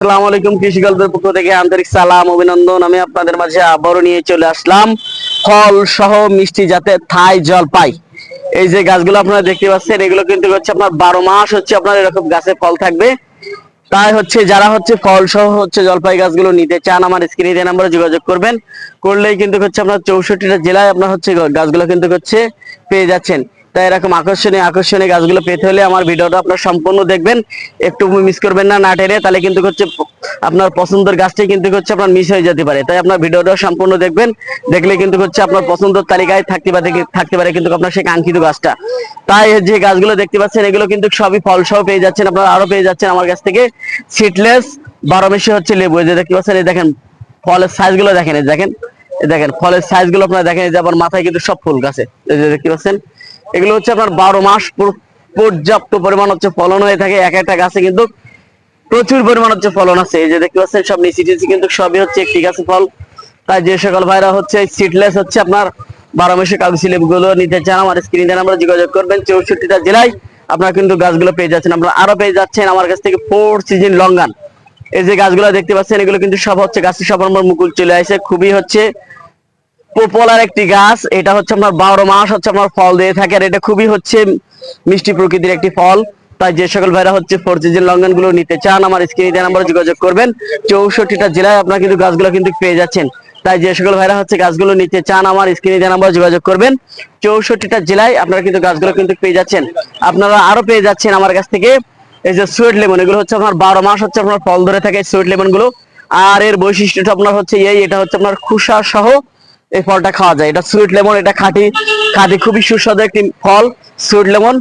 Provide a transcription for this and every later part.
আসসালামু আলাইকুম, কৃষি গল্পের পক্ষ থেকে আন্তরিক সালাম, অভিনন্দন। আমি আপনাদের মাঝে আবারও নিয়ে চলে আসলাম ফল সহ মিষ্টি জাতের থাই জলপাই। এই যে গাছগুলো আপনারা দেখতে পাচ্ছেন, এগুলো কিন্তু হচ্ছে আপনার বারো মাস হচ্ছে আপনার এরকম গাছে ফল থাকবে। তাই হচ্ছে যারা হচ্ছে ফল সহ হচ্ছে জলপাই গাছগুলো নিতে চান, আমার স্ক্রিনে দেওয়া নাম্বারে যোগাযোগ করবেন। করলেই কিন্তু হচ্ছে আপনার চৌষট্টিটা জেলায় আপনার হচ্ছে গাছগুলো কিন্তু হচ্ছে পেয়ে যাচ্ছেন। তাই এরকম আকর্ষণীয় আকর্ষণীয় গাছগুলো পেতে হলে আমার ভিডিওটা আপনার সম্পূর্ণ দেখবেন। একটু মিস করবেন না না টেনে, তাহলে কিন্তু হচ্ছে আপনার পছন্দের গাছটি কিন্তু হচ্ছে আপনার মিস হয়ে যেতে পারে। তাই আপনার ভিডিওটা সম্পূর্ণ দেখবেন, দেখলে কিন্তু হচ্ছে আপনার পছন্দের তালিকায় থাকতে পারে থাকতে পারে কিন্তু আপনার সেই কাঙ্ক্ষিত গাছটা। তাই যে গাছগুলো দেখতে পাচ্ছেন, এগুলো কিন্তু সবই ফল সহ পেয়ে যাচ্ছেন, আপনারা আরও পেয়ে যাচ্ছেন আমার কাছ থেকে। সিটলেস বারো মেশি হচ্ছে লেবু, এই যে দেখতে পাচ্ছেন, এই দেখেন, ফলের সাইজগুলো দেখেন, এই দেখেন। দেখেন, ফলের সাইজগুলো আপনারা দেখেন যে মাথায় কিন্তু সব ফুল গাছে। দেখতে পাচ্ছেন? এগুলো হচ্ছে আপনার বারো মাস পর্যাপ্ত পরিমাণ হচ্ছে ফলন হয়ে থাকে। এক একটা গাছে কিন্তু প্রচুর পরিমাণ হচ্ছে ফলন আছে। এই যে দেখতে পাচ্ছেন, সব নিচি টিচি কিন্তু সবই হচ্ছে একটি গাছে ফল। তাই যে সকল ভাইরা হচ্ছে সিটলেস হচ্ছে আপনার বারো মাসে কাগজি লেবুগুলো নিতে চান, আমার স্ক্রিনে নাম্বার যোগাযোগ করবেন। চৌষট্টিটা জেলায় আপনারা কিন্তু গাছগুলো পেয়ে যাচ্ছেন। আপনারা আরও পেয়ে যাচ্ছেন আমার কাছ থেকে ফোর সিজন লঙ্গান এই যে গাছগুলো দেখতে পাচ্ছেন, এগুলো কিন্তু সব হচ্ছে গাছের সব আমার মুকুল চলে আসে। খুবই হচ্ছে পপুলার একটি গাছ। এটা হচ্ছে আপনার বারো মাস হচ্ছে আপনার ফল দিয়ে থাকে, আর এটা খুবই হচ্ছে মিষ্টি প্রকৃতির একটি ফল। তাই যে সকল ভাইরা হচ্ছে ফোর লঙ্ঘনগুলো নিতে চান, আমার স্ক্রিনে দেওয়া নাম্বারে যোগাযোগ করবেন। চৌষট্টিটা জেলায় আপনারা কিন্তু গাছগুলো কিন্তু পেয়ে যাচ্ছেন। তাই যে সকল ভাইরা হচ্ছে গাছগুলো নিতে চান, আমার স্ক্রিনে দেওয়া নাম্বারে যোগাযোগ করবেন। চৌষট্টিটা জেলায় আপনারা কিন্তু গাছগুলো কিন্তু পেয়ে যাচ্ছেন। আপনারা আরও পেয়ে যাচ্ছেন আমার কাছ থেকে। এই যে সুইট লেমন, এগুলো হচ্ছে আপনার বারো মাস হচ্ছে আপনার ফল ধরে থাকে সুইট লেমনগুলো আর এর বৈশিষ্ট্যটা আপনার হচ্ছে এই, এটা হচ্ছে আপনার খুসা সহ এই ফলটা খাওয়া যায়। এটা সুইট লেমন, এটা খাঁটি খাঁটি, খুবই সুস্বাদু একটি ফল সুইট লেমন।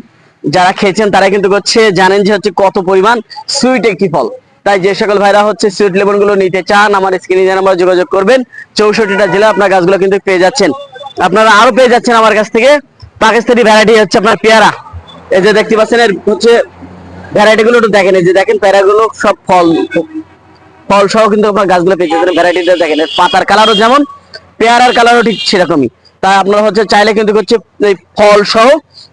যারা খেয়েছেন তারা কিন্তু হচ্ছে জানেন যে হচ্ছে কত পরিমাণ সুইট একটি ফল। তাই যে সকল ভাইরা হচ্ছে সুইট লেমনগুলো নিতে চান, আমার স্ক্রিনে নাম্বার যোগাযোগ করবেন, চৌষট্টিটা জেলা আপনার গাছগুলো কিন্তু পেয়ে যাচ্ছেন। আপনারা আরও পেয়ে যাচ্ছেন আমার কাছ থেকে। পাকিস্তানি ভ্যারাইটি হচ্ছে আপনার পেয়ারা। এই যে দেখতে পাচ্ছেন, এর হচ্ছে ভ্যারাইটি গুলো একটু দেখেন যে দেখেন পেয়ারাগুলো সব ফল ফল সহ কিন্তু আপনার গাছগুলো পেয়ে যাচ্ছেন ভ্যারাইটিটা দেখেন। পাতার কালারও যেমন, পেয়ারার কালারও ঠিক সেরকমই। তাই আপনারা হচ্ছে চাইলে কিন্তু হচ্ছে এই ফল সহ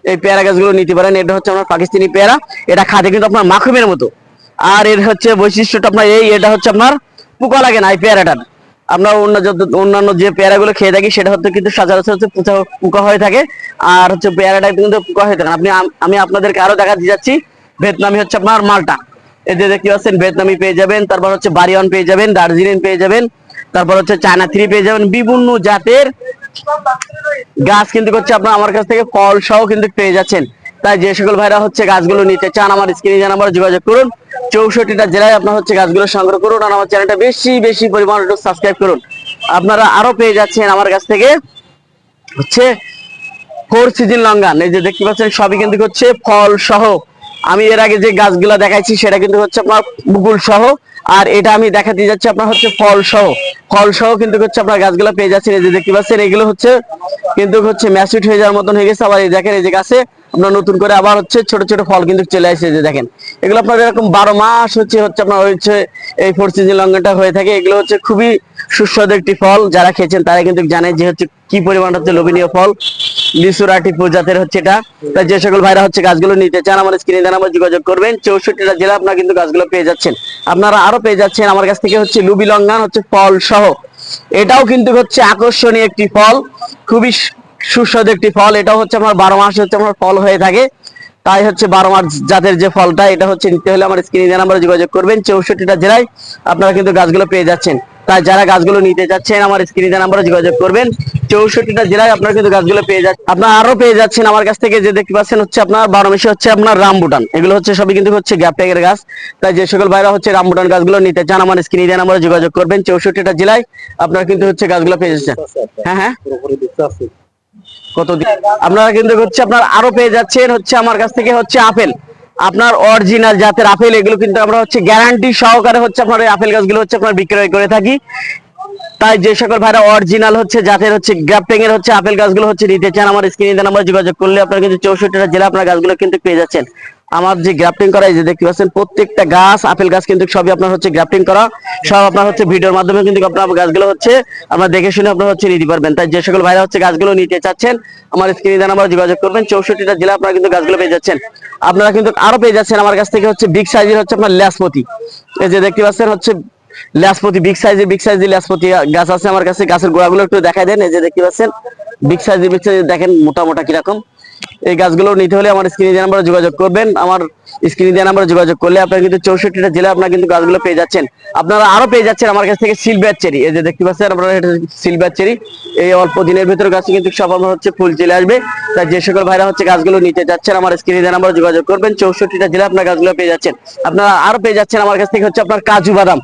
এই পেয়ারা গাছগুলো নিতে পারেন। এটা হচ্ছে আপনার পাকিস্তানি পেয়ারা। এটা খাতে কিন্তু আপনার মাখুমের মতো। আর এর হচ্ছে বৈশিষ্ট্যটা আপনার এই, এটা হচ্ছে আপনার পোকা লাগে না, এই পেয়ারাটার। আমরা অন্য যত- অন্যান্য যে পেয়ারাগুলো খেয়ে থাকি, সেটা হচ্ছে কিন্তু সচরাচর হচ্ছে পোকা- হয়ে থাকে। আর হচ্ছে পেয়ারাটা কিন্তু পোকা হয়ে থাকে। আপনি, আমি আপনাদেরকে আরও দেখা দিয়ে যাচ্ছি। ভিয়েতনামি হচ্ছে আপনার মালটা। যে দেখতে পাচ্ছেন, ভিয়েতনামি পেয়ে যাবেন, তারপর হচ্ছে বারিয়ন পেয়ে যাবেন, দার্জিলিং পেয়ে যাবেন, তারপর হচ্ছে চায়না থ্রি পেয়ে যাবেন, বিভিন্ন জাতের গাছ কিন্তু হচ্ছে আপনার আমার কাছ থেকে ফল সহ কিন্তু পেয়ে যাচ্ছেন। তাই যে সকল ভাইরা হচ্ছে গাছগুলো নিতে চান, আমার স্ক্রিনে জানাবার যোগাযোগ করুন, চৌষট্টিটা জেলায় আপনার হচ্ছে গাছগুলো সংগ্রহ করুন আর আমার চ্যানেলটা বেশি বেশি পরিমাণ একটু সাবস্ক্রাইব করুন। আপনারা আরও পেয়ে যাচ্ছেন আমার কাছ থেকে হচ্ছে ফোর সিজন লঙ্গান এই যে দেখতে পাচ্ছেন, সবই কিন্তু হচ্ছে ফল সহ আমি এর আগে যে গাছগুলো দেখাইছি, সেটা কিন্তু হচ্ছে আপনার মুকুল সহ। আর এটা আমি দেখাতে যাচ্ছি আপনার হচ্ছে ফল সহ। ফল সহ কিন্তু হচ্ছে আপনার গাছগুলো পেয়ে যাচ্ছেন। এই যে দেখতে পাচ্ছেন, এগুলো হচ্ছে কিন্তু হচ্ছে ম্যাসিড হয়ে যাওয়ার মতন হয়ে গেছে। আবার এই দেখেন, এই যে গাছে আপনার নতুন করে আবার হচ্ছে ছোট ছোট ফল কিন্তু চলে আসছে যে দেখেন, এগুলো আপনার এরকম বারো মাস হচ্ছে হচ্ছে আপনার হচ্ছে এই ফোর সিজন লঙ্ঘনটা হয়ে থাকে। এগুলো হচ্ছে খুবই সুস্বাদু একটি ফল। যারা খেয়েছেন, তারা কিন্তু জানে যে হচ্ছে কি পরিমাণ হচ্ছে লোভনীয় ফল। লিচুরাটি প্রজাতের হচ্ছে এটা। তাই যে সকল ভাইরা হচ্ছে গাছগুলো নিতে চান আমার স্ক্রিনে নাম্বার যোগাযোগ করবেন। চৌষট্টিটা জেলা আপনারা কিন্তু গাছগুলো পেয়ে যাচ্ছেন। আপনারা আরও পেয়ে যাচ্ছেন আমার কাছ থেকে হচ্ছে লুবি লঙ্গান হচ্ছে ফল সহ। এটাও কিন্তু হচ্ছে আকর্ষণীয় একটি ফল। খুবই সুস্বাদু একটি ফল। এটাও হচ্ছে আমার বারো মাস হচ্ছে আমার ফল হয়ে থাকে। তাই হচ্ছে বারো মাস জাতের যে ফলটা, এটা হচ্ছে নিতে হলে আমার স্ক্রিনে নাম্বারে যোগাযোগ করবেন। চৌষট্টিটা জেলায় আপনারা কিন্তু গাছগুলো পেয়ে যাচ্ছেন। তাই যারা গাছগুলো নিতে যাচ্ছেন, আমার স্ক্রিনে নাম্বারে যোগাযোগ করবেন। চৌষট্টিটা জেলায় আপনারা কিন্তু গাছগুলো পেয়ে যাচ্ছেন। আপনারা আরও পেয়ে যাচ্ছেন আমার কাছ থেকে যে দেখতে পাচ্ছেন হচ্ছে আপনার বারো মাসে হচ্ছে আপনার রামবুটান। এগুলো হচ্ছে সবই কিন্তু হচ্ছে গ্যাপ ট্যাগের গাছ। তাই যে সকল ভাইরা হচ্ছে রামবুটান গাছগুলো নিতে চান, আমার স্ক্রিনে নাম্বারে যোগাযোগ করবেন। চৌষট্টিটা জেলায় আপনারা কিন্তু হচ্ছে গাছগুলো পেয়ে যাচ্ছেন। হ্যাঁ হ্যাঁ। কতদিন আপনারা কিন্তু হচ্ছে আপনার আরও পেয়ে যাচ্ছেন হচ্ছে আমার কাছ থেকে হচ্ছে আপেল। আপনার অরিজিনাল জাতের আপেল, এগুলো কিন্তু আমরা হচ্ছে গ্যারান্টি সহকারে হচ্ছে আপনার আপেল গাছগুলো হচ্ছে আপনার বিক্রয় করে থাকি। তাই যে সকল ভাইরা অরিজিনাল হচ্ছে, জাতের হচ্ছে গ্রাফটিং এর হচ্ছে, আপেল গাছগুলো হচ্ছে নিতে চান, আমার স্ক্রিনে নাম্বার যোগাযোগ করলে আপনারা কিন্তু চৌষট্টিটা জেলা আপনার গাছগুলো কিন্তু পেয়ে যাচ্ছেন। আমার যে গ্রাফটিং করা, এই যে দেখতে পাচ্ছেন, প্রত্যেকটা গাছ, আপেল গাছ কিন্তু সবই আপনার হচ্ছে গ্রাফটিং করা, সব আপনার হচ্ছে ভিডিওর মাধ্যমে কিন্তু আপনার গাছগুলো হচ্ছে, আমরা দেখে শুনে আপনারা হচ্ছে নিতে পারবেন। তাই যে সকল ভাইরা হচ্ছে গাছগুলো নিতে চাচ্ছেন, আমার স্ক্রিনে নাম্বার যোগাযোগ করবেন, চৌষট্টিটা জেলা আপনারা কিন্তু গাছগুলো পেয়ে যাচ্ছেন। আপনারা কিন্তু আরও পেয়ে যাচ্ছেন আমার কাছ থেকে হচ্ছে বিগ সাইজের হচ্ছে আপনার ল্যাসপতি। এই যে দেখতে পাচ্ছেন হচ্ছে ল্যাসপতি বিগ সাইজের বিগ সাইজের ল্যাসপতি গাছ আছে আমার কাছে। গাছের গোড়াগুলো একটু দেখাই দেন, এই যে দেখতে পাচ্ছেন। বিগ সাইজের বিগ সাইজের দেখেন মোটা মোটা কীরকম। এই গাছগুলো নিতে হলে আমার স্ক্রিনে দেওয়া নাম্বারে যোগাযোগ করবেন। আমার স্ক্রিনে দেওয়া নাম্বারে যোগাযোগ করলে আপনারা কিন্তু চৌষট্টিটা জেলা আপনারা কিন্তু গাছগুলো পেয়ে যাচ্ছেন। আপনারা আরও পেয়ে যাচ্ছেন আমার কাছ থেকে সিলভার চেরি এই যে দেখতে পাচ্ছেন, আপনারা এটা সিলভার চেরি এই অল্প দিনের ভিতরে গাছে কিন্তু সব আমার হচ্ছে ফুল চলে আসবে। তাই যে সকল ভাইরা হচ্ছে গাছগুলো নিতে যাচ্ছেন, আমার স্ক্রিনে দেওয়া নাম্বারে যোগাযোগ করবেন। চৌষট্টিটা জেলা আপনার গাছগুলো পেয়ে যাচ্ছেন। আপনারা আরও পেয়ে যাচ্ছেন আমার কাছ থেকে হচ্ছে আপনার কাজু বাদাম।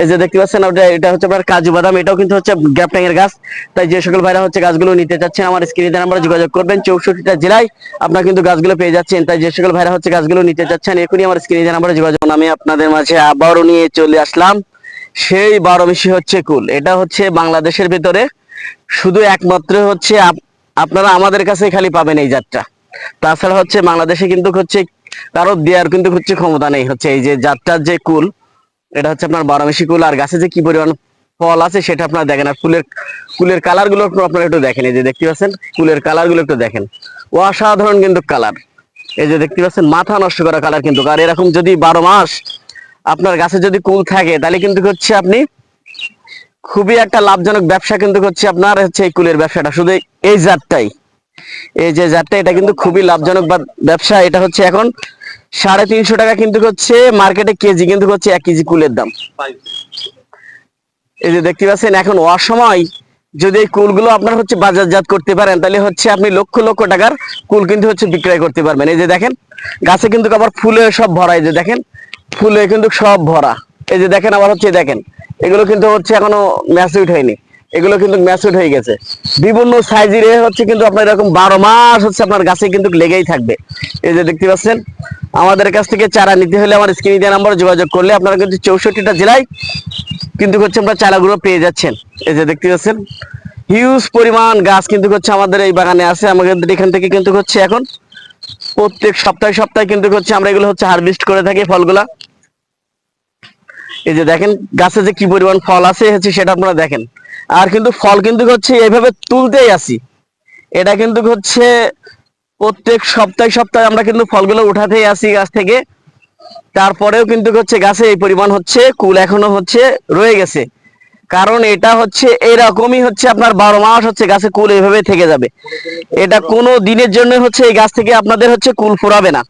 এই যে দেখতে পাচ্ছেন এটা হচ্ছে আপনার কাজু বাদাম, এটাও কিন্তু হচ্ছে গ্যাপটাং এর গাছ। তাই যে সকল ভাইরা হচ্ছে গাছগুলো নিতে চাচ্ছেন আমার স্ক্রিনে নাম্বারে যোগাযোগ করবেন। চৌষট্টিটা জেলায় আপনারা কিন্তু গাছগুলো পেয়ে যাচ্ছেন। তাই যে সকল ভাইরা হচ্ছে গাছগুলো নিতে চাচ্ছেন, এখনই আমার স্ক্রিনে নাম্বারে যোগাযোগ। আমি আপনাদের মাঝে আবারও নিয়ে চলে আসলাম। সেই বারো মিশি হচ্ছে কুল। এটা হচ্ছে বাংলাদেশের ভিতরে শুধু একমাত্র হচ্ছে আপ- আপনারা আমাদের কাছে খালি পাবেন এই জাতটা। তাছাড়া হচ্ছে বাংলাদেশে কিন্তু হচ্ছে কারও দেওয়ার কিন্তু হচ্ছে ক্ষমতা নেই। হচ্ছে এই যে জাতটার যে কুল এটা হচ্ছে আপনার বারোমেশি কুল। আর গাছে যে কি পরিমাণ ফল আছে সেটা আপনারা দেখেন। আর ফুলের ফুলের কালারগুলো আপনারা একটু দেখেন। এই যে দেখতে পাচ্ছেন, ফুলের কালারগুলো একটু দেখেন। অসাধারণ কিন্তু কালার। এই যে দেখতে পাচ্ছেন, মাথা নষ্ট করা কালার কিন্তু। আর এরকম যদি বারো মাস আপনার গাছে যদি কুল থাকে, তাহলে কিন্তু হচ্ছে আপনি খুবই একটা লাভজনক ব্যবসা কিন্তু হচ্ছে আপনার হচ্ছে এই কুলের ব্যবসাটা। শুধু এই জাতটাই। এই যে জাতটা, এটা কিন্তু খুবই লাভজনক ব্যবসা। এটা হচ্ছে এখন সাড়ে তিনশো টাকা কিন্তু হচ্ছে মার্কেটে কেজি কিন্তু হচ্ছে এক কেজি কুলের দাম। এই যে দেখতে পাচ্ছেন, এখন অসময় যদি এই কুলগুলো আপনার হচ্ছে বাজারজাত করতে পারেন, তাহলে হচ্ছে আপনি লক্ষ লক্ষ টাকার কুল কিন্তু হচ্ছে বিক্রয় করতে পারবেন। এই যে দেখেন, গাছে কিন্তু আবার ফুলে সব ভরা। এই যে দেখেন, ফুলে কিন্তু সব ভরা। এই যে দেখেন, আবার হচ্ছে দেখেন, এগুলো কিন্তু হচ্ছে এখনও ম্যাচুইড হয়নি। এগুলো কিন্তু ম্যাচুইড হয়ে গেছে। বিভিন্ন সাইজের হচ্ছে কিন্তু আপনার এরকম বারো মাস হচ্ছে আপনার গাছে কিন্তু লেগেই থাকবে। এই যে দেখতে পাচ্ছেন, আমাদের কাছ থেকে চারা নিতে হলে আমার স্ক্রিনে দেওয়া নাম্বার যোগাযোগ করলে আপনারা কিন্তু চৌষট্টিটা জেলায় কিন্তু হচ্ছে আমরা চারাগুলো পেয়ে যাচ্ছেন। এই যে দেখতে পাচ্ছেন হিউজ পরিমাণ গাছ কিন্তু হচ্ছে আমাদের এই বাগানে আছে। আমাদের এখান থেকে কিন্তু হচ্ছে এখন প্রত্যেক সপ্তাহে সপ্তাহে কিন্তু হচ্ছে আমরা এগুলো হচ্ছে হারভেস্ট করে থাকি ফলগুলা। এই যে দেখেন, গাছে যে কি পরিমাণ ফল আছে হচ্ছে সেটা আপনারা দেখেন। আর কিন্তু ফল কিন্তু হচ্ছে এইভাবে তুলতেই আসি। এটা কিন্তু হচ্ছে প্রত্যেক সপ্তাহে সপ্তাহে আমরা কিন্তু ফলগুলো উঠাতেই আসি গাছ থেকে। তারপরেও কিন্তু হচ্ছে গাছে এই পরিমাণ হচ্ছে কুল এখনও হচ্ছে রয়ে গেছে। কারণ এটা হচ্ছে এরকমই হচ্ছে আপনার বারো মাস হচ্ছে গাছে কুল এইভাবে থেকে যাবে। এটা কোনো দিনের জন্য হচ্ছে এই গাছ থেকে আপনাদের হচ্ছে কুল ফুরাবে না।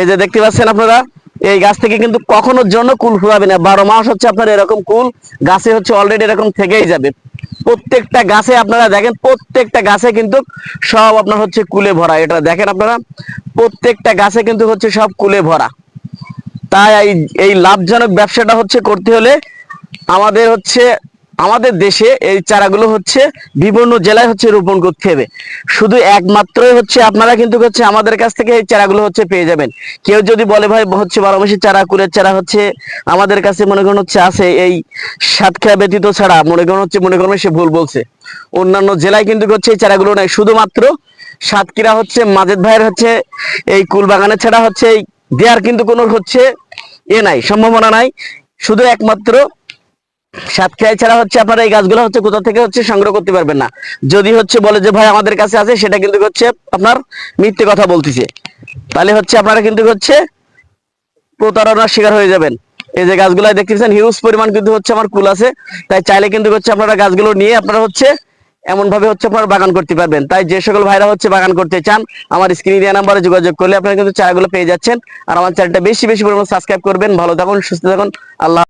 এই যে দেখতে পাচ্ছেন আপনারা, এই গাছ থেকে কিন্তু কখনোর জন্য কুল ফুরাবে না। বারো মাস হচ্ছে আপনার এরকম কুল গাছে হচ্ছে অলরেডি এরকম থেকেই যাবে। প্রত্যেকটা গাছে আপনারা দেখেন, প্রত্যেকটা গাছে কিন্তু সব আপনার হচ্ছে কুলে ভরা। এটা দেখেন আপনারা, প্রত্যেকটা গাছে কিন্তু হচ্ছে সব কুলে ভরা। তাই এই লাভজনক ব্যবসাটা হচ্ছে করতে হলে আমাদের হচ্ছে আমাদের দেশে এই চারাগুলো হচ্ছে বিভিন্ন জেলায় হচ্ছে রোপণ করতে হবে। শুধু একমাত্রই হচ্ছে আপনারা কিন্তু হচ্ছে আমাদের কাছ থেকে এই চারাগুলো হচ্ছে পেয়ে যাবেন। কেউ যদি বলে, ভাই, হচ্ছে বারো মাসের চারা কুলের চারা হচ্ছে আমাদের কাছে মনে করেন হচ্ছে আছে এই সাতক্ষীরা ব্যতীত ছাড়া, মনে করেন হচ্ছে, মনে করেন সে ভুল বলছে। অন্যান্য জেলায় কিন্তু হচ্ছে এই চারাগুলো নাই। শুধুমাত্র সাতক্ষীরা হচ্ছে, মাজেদ ভাইয়ের হচ্ছে এই কুল বাগানের ছাড়া হচ্ছে এই দেয়ার কিন্তু কোনো হচ্ছে এ নাই, সম্ভাবনা নাই। শুধু একমাত্র সাতক্ষীরায় ছাড়া হচ্ছে আপনারা এই গাছগুলো হচ্ছে কোথা থেকে হচ্ছে সংগ্রহ করতে পারবেন না। যদি হচ্ছে বলে যে, ভাই, আমাদের কাছে আছে, সেটা কিন্তু হচ্ছে আপনার মিথ্যে কথা বলতেছে। তাহলে হচ্ছে আপনারা কিন্তু হচ্ছে প্রতারণার শিকার হয়ে যাবেন। এই যে গাছগুলো দেখতেছেন হিউজ পরিমাণ কিন্তু হচ্ছে আমার কুল আছে। তাই চাইলে কিন্তু হচ্ছে আপনারা গাছগুলো নিয়ে আপনারা হচ্ছে এমন ভাবে হচ্ছে আপনারা বাগান করতে পারবেন। তাই যে সকল ভাইরা হচ্ছে বাগান করতে চান, আমার স্ক্রিনে দেওয়া নাম্বারে যোগাযোগ করলে আপনারা কিন্তু চারাগুলো পেয়ে যাচ্ছেন। আর আমার চ্যানেলটা বেশি বেশি পরিমাণ সাবস্ক্রাইব করবেন। ভালো থাকুন, সুস্থ থাকুন। আল্লাহ